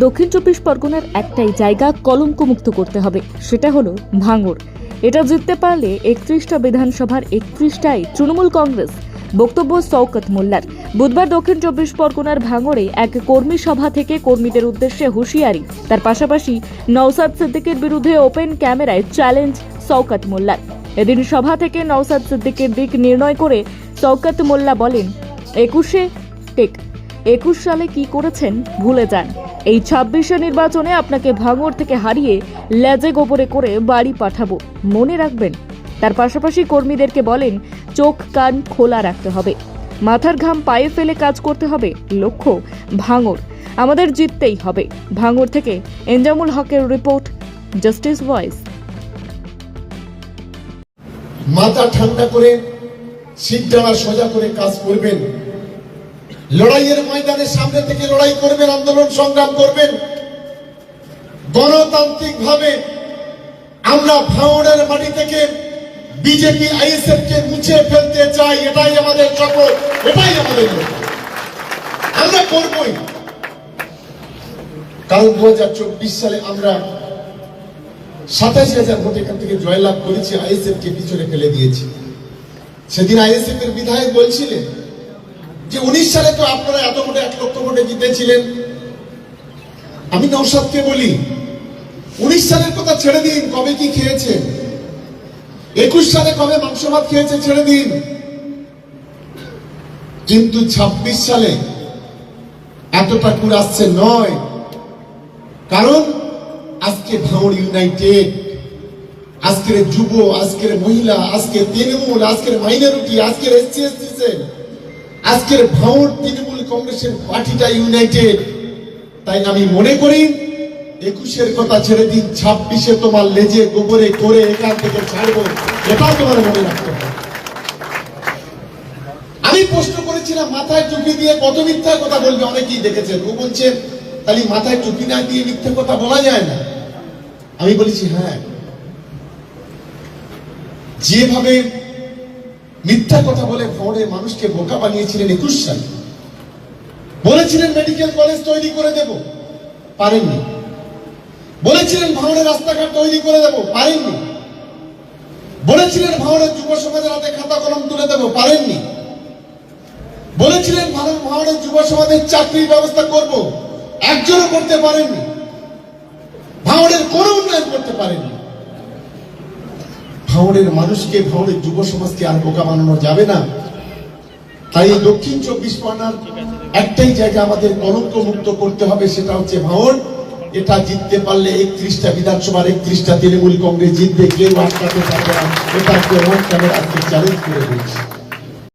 দক্ষিণ চব্বিশ পরগনার একটাই জায়গা কলঙ্কমুক্ত করতে হবে, সেটা হলো ভাঙড় এটা জিততে পারলে একত্রিশটা বিধানসভার একত্রিশটাই তৃণমূল কংগ্রেস, বক্তব্য শওকত মোল্লার। বুধবার দক্ষিণ চব্বিশ পরগনার ভাঙড়ে এক কর্মী সভা থেকে কর্মীদের উদ্দেশ্যে হুঁশিয়ারি। তার পাশাপাশি নওসাদ সিদ্দিকের বিরুদ্ধে ওপেন ক্যামেরায় চ্যালেঞ্জ শওকত মোল্লার। এদিন সভা থেকে নওসাদ সিদ্দিকের দিক নির্ণয় করে শওকত মোল্লা বলেন, একুশে টেক, একুশ সালে কি করেছেন ভুলে যান। এই ছাব্বিশে নির্বাচনে আপনাকে ভাঙড় থেকে হারিয়ে লেজে গোবরে করে বাড়ি পাঠাবো। মনে রাখবেন, তার পাশাপাশি কর্মীদেরকে বলেন, চোখ কান খোলা রাখতে হবে। মাথার ঘাম পায়ে ফেলে কাজ করতে হবে, লক্ষ্য, ভাঙড়। আমাদের জিততেই হবে। ভাঙড় থেকে এনজামুল হকের রিপোর্ট, জাস্টিস ভয়েস। মাথা ঠান্ডা করে সিদ্ধারা সোজা করে কাজ করবেন। লড়াইয়ের ময়দানের সামনে থেকে লড়াই করবেন, আন্দোলন সংগ্রাম করবেন। গণতান্ত্রিক ভাবে আমরা ভাঙড়ের মাটি থেকে বিজেপি আইএসএফ কে মুছে ফেলতে চাই, এটাই আমাদের শপথ এটাই আমাদের। আমরা করবই। কারণ দু হাজার চব্বিশ সালে আমরা সাতাশি হাজার ভোট এখান থেকে জয়লাভ করেছি আইএসএফ কে পিছনে ফেলে দিয়েছি। সেদিন আইএসএফ এর বিধায়ক বলছিলেন যে উনিশ সালে তো আপনারা এত ভোটে, এক লক্ষ ভোটে জিতেছিলেন। আমি নৌসাদকে বলি, উনিশ সালের কথা ছেড়ে দিন, কবে কি খেয়েছে একুশ সালে কবে মাংস ভাত খেয়েছে ছেড়ে দিন। কিন্তু ছাব্বিশ সালে এতটা কুর আসছে নয়। কারণ আজকে ভাঙড় ইউনাইটেড, আজকের যুব, আজকের মহিলা, আজকের তৃণমূল, আজকের মাইনরিটি, আজকের এসসি এসটি আজকের ভাঙড় তৃণমূল কংগ্রেসের পার্টিটা ইউনাইটেড। তাই আমি মনে করি, একুশের কথা ছেড়ে দিন, ছাব্বিশে তোমার লেজে গোবরে করে এখান থেকে ছাড়বো। এটাও তোমার মনে রাখতে হবে। আমি প্রশ্ন করেছিলাম, মাথায় টুপি দিয়ে কত মিথ্যা কথা বলবে? অনেকেই দেখেছেন। ও বলছে, তাহলে মাথায় টুপি না দিয়ে মিথ্যা কথা বলা যায় না? আমি বলেছি হ্যাঁ। যেভাবে মিথ্যা কথা বলে ভোরে মানুষকে বোকা বানিয়েছিলেন একুশ সালে। বলেছিলেন মেডিকেল কলেজ তৈরি করে দেব, পারেননি। বলেছিলেন ভাঙড়ের রাস্তাঘাট তৈরি করে দেব, পারেননি। বলেছিলেন ভাঙড়ের যুব সমাজের হাতে খাতা কলম তুলে দেব, পারেননি। বলেছিলেন ভাঙড়ের যুব সমাজের চাকরির ব্যবস্থা করব, একজনও করতে পারেননি। ভাঙড়ের কোনো উন্নয়ন করতে পারেননি। ভাঙড়ের মানুষকে ভাঙড়ের যুব সমাজকে আর বোকা বানানো যাবে না। তাই এই দক্ষিণ চব্বিশ পরগনার একটাই জায়গা আমাদের কলঙ্ক মুক্ত করতে হবে, সেটা হচ্ছে ভাঙড় এটা জিততে পারলে একত্রিশটা বিধানসভার একত্রিশটা তৃণমূল কংগ্রেস জিতবে কেউ আটকাতে পারবে না এটা আজকে চ্যালেঞ্জ করে দিচ্ছি